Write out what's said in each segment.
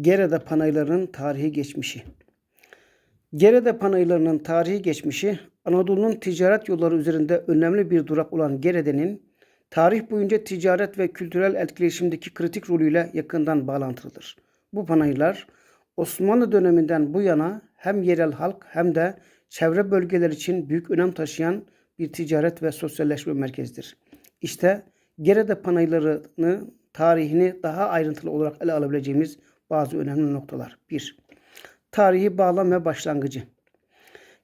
Gerede panayırlarının tarihi geçmişi. Gerede panayırlarının tarihi geçmişi Anadolu'nun ticaret yolları üzerinde önemli bir durak olan Gerede'nin tarih boyunca ticaret ve kültürel etkileşimdeki kritik rolüyle yakından bağlantılıdır. Bu panayırlar Osmanlı döneminden bu yana hem yerel halk hem de çevre bölgeler için büyük önem taşıyan bir ticaret ve sosyalleşme merkezidir. İşte Gerede panayırlarını tarihini daha ayrıntılı olarak ele alabileceğimiz bazı önemli noktalar. 1. Tarihi bağlam ve başlangıcı.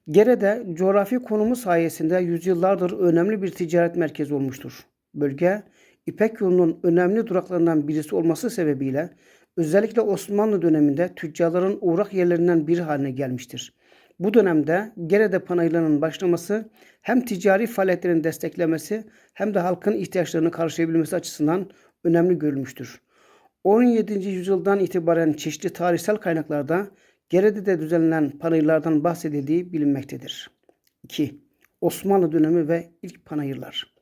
Gerede coğrafi konumu sayesinde yüzyıllardır önemli bir ticaret merkezi olmuştur. Bölge, İpek yolunun önemli duraklarından birisi olması sebebiyle özellikle Osmanlı döneminde tüccarların uğrak yerlerinden biri haline gelmiştir. Bu dönemde Gerede panayırlarının başlaması hem ticari faaliyetlerin desteklemesi hem de halkın ihtiyaçlarını karşılayabilmesi açısından önemli görülmüştür. 17. yüzyıldan itibaren çeşitli tarihsel kaynaklarda Gerede'de düzenlenen panayırlardan bahsedildiği bilinmektedir. 2. Osmanlı dönemi ve ilk panayırlar.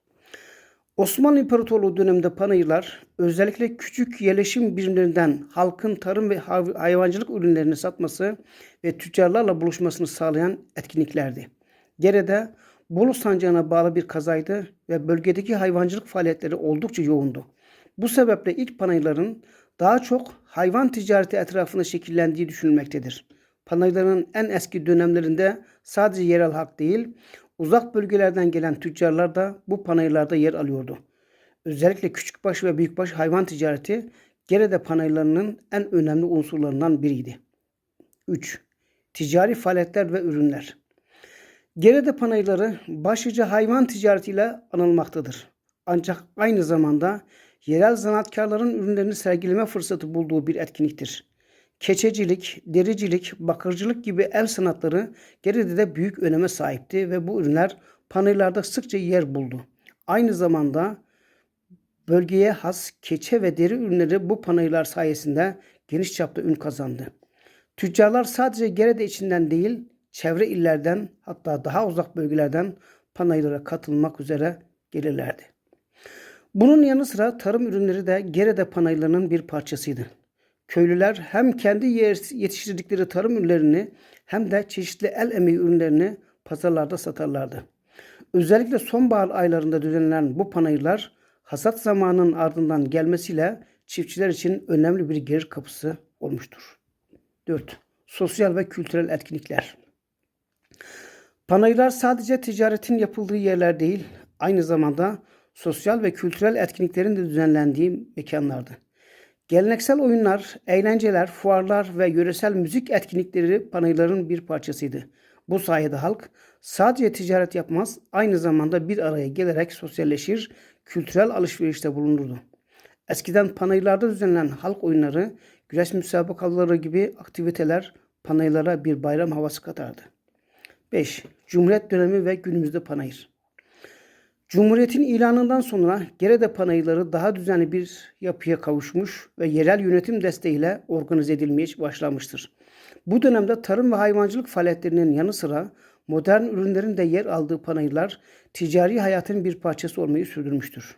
Osmanlı İmparatorluğu döneminde panayırlar özellikle küçük yerleşim birimlerinden halkın tarım ve hayvancılık ürünlerini satması ve tüccarlarla buluşmasını sağlayan etkinliklerdi. Gerede Bolu sancağına bağlı bir kazaydı ve bölgedeki hayvancılık faaliyetleri oldukça yoğundu. Bu sebeple ilk panayırların daha çok hayvan ticareti etrafında şekillendiği düşünülmektedir. Panayırların en eski dönemlerinde sadece yerel halk değil, uzak bölgelerden gelen tüccarlar da bu panayırlarda yer alıyordu. Özellikle küçükbaş ve büyükbaş hayvan ticareti Gerede panayırlarının en önemli unsurlarından biriydi. 3. Ticari faaliyetler ve ürünler. Gerede panayırları başlıca hayvan ticaretiyle anılmaktadır. Ancak aynı zamanda yerel sanatkarların ürünlerini sergileme fırsatı bulduğu bir etkinliktir. Keçecilik, dericilik, bakırcılık gibi el sanatları Geride'de büyük öneme sahipti ve bu ürünler panayırlarda sıkça yer buldu. Aynı zamanda bölgeye has keçe ve deri ürünleri bu panayırlar sayesinde geniş çapta ün kazandı. Tüccarlar sadece Gerede içinden değil, çevre illerden hatta daha uzak bölgelerden panayırlara katılmak üzere gelirlerdi. Bunun yanı sıra tarım ürünleri de Gerede panayırlarının bir parçasıydı. Köylüler hem kendi yetiştirdikleri tarım ürünlerini hem de çeşitli el emeği ürünlerini pazarlarda satarlardı. Özellikle sonbahar aylarında düzenlenen bu panayırlar hasat zamanının ardından gelmesiyle çiftçiler için önemli bir gelir kapısı olmuştur. 4. Sosyal ve kültürel etkinlikler. Panayırlar sadece ticaretin yapıldığı yerler değil, aynı zamanda sosyal ve kültürel etkinliklerin de düzenlendiği mekanlardı. Geleneksel oyunlar, eğlenceler, fuarlar ve yöresel müzik etkinlikleri panayırların bir parçasıydı. Bu sayede halk sadece ticaret yapmaz, aynı zamanda bir araya gelerek sosyalleşir, kültürel alışverişte bulunurdu. Eskiden panayırlarda düzenlenen halk oyunları, güreş müsabakaları gibi aktiviteler panayırlara bir bayram havası katardı. 5. Cumhuriyet dönemi ve günümüzde panayır. Cumhuriyetin ilanından sonra Gerede panayırları daha düzenli bir yapıya kavuşmuş ve yerel yönetim desteğiyle organize edilmeye başlamıştır. Bu dönemde tarım ve hayvancılık faaliyetlerinin yanı sıra modern ürünlerin de yer aldığı panayırlar ticari hayatın bir parçası olmayı sürdürmüştür.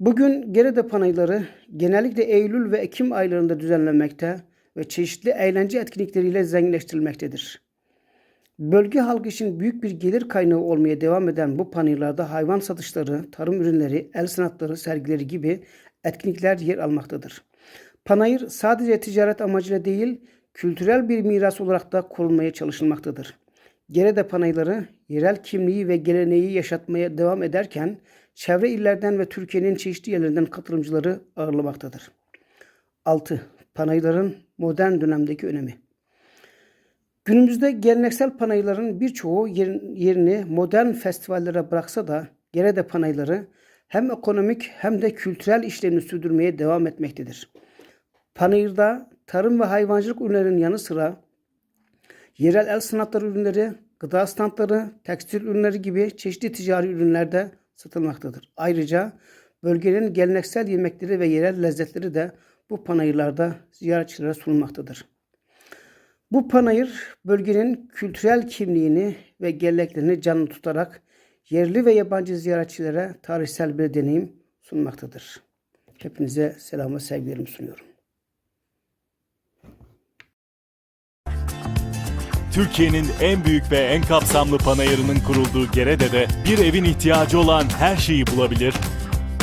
Bugün Gerede panayırları genellikle Eylül ve Ekim aylarında düzenlenmekte ve çeşitli eğlence etkinlikleriyle zenginleştirilmektedir. Bölge halkı için büyük bir gelir kaynağı olmaya devam eden bu panayırlarda hayvan satışları, tarım ürünleri, el sanatları sergileri gibi etkinlikler yer almaktadır. Panayır sadece ticaret amacıyla değil, kültürel bir miras olarak da korunmaya çalışılmaktadır. Gerede panayırları yerel kimliği ve geleneği yaşatmaya devam ederken çevre illerden ve Türkiye'nin çeşitli yerlerinden katılımcıları ağırlamaktadır. 6. Panayırların modern dönemdeki önemi. Günümüzde geleneksel panayırların birçoğu yerini modern festivallere bıraksa da Gerede panayırları hem ekonomik hem de kültürel işlerini sürdürmeye devam etmektedir. Panayırda tarım ve hayvancılık ürünlerinin yanı sıra yerel el sanatları ürünleri, gıda standları, tekstil ürünleri gibi çeşitli ticari ürünler de satılmaktadır. Ayrıca bölgenin geleneksel yemekleri ve yerel lezzetleri de bu panayırlarda ziyaretçilere sunulmaktadır. Bu panayır bölgenin kültürel kimliğini ve geleneklerini canlı tutarak yerli ve yabancı ziyaretçilere tarihsel bir deneyim sunmaktadır. Hepinize selam ve sevgilerimi sunuyorum. Türkiye'nin en büyük ve en kapsamlı panayırının kurulduğu Gerede'de bir evin ihtiyacı olan her şeyi bulabilir.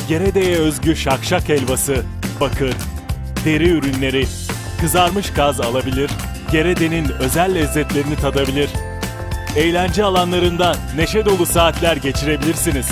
Gerede'ye özgü şakşak helvası, bakır, deri ürünleri, kızarmış gaz alabilir Gerede'nin özel lezzetlerini tadabilir. Eğlence alanlarında neşe dolu saatler geçirebilirsiniz.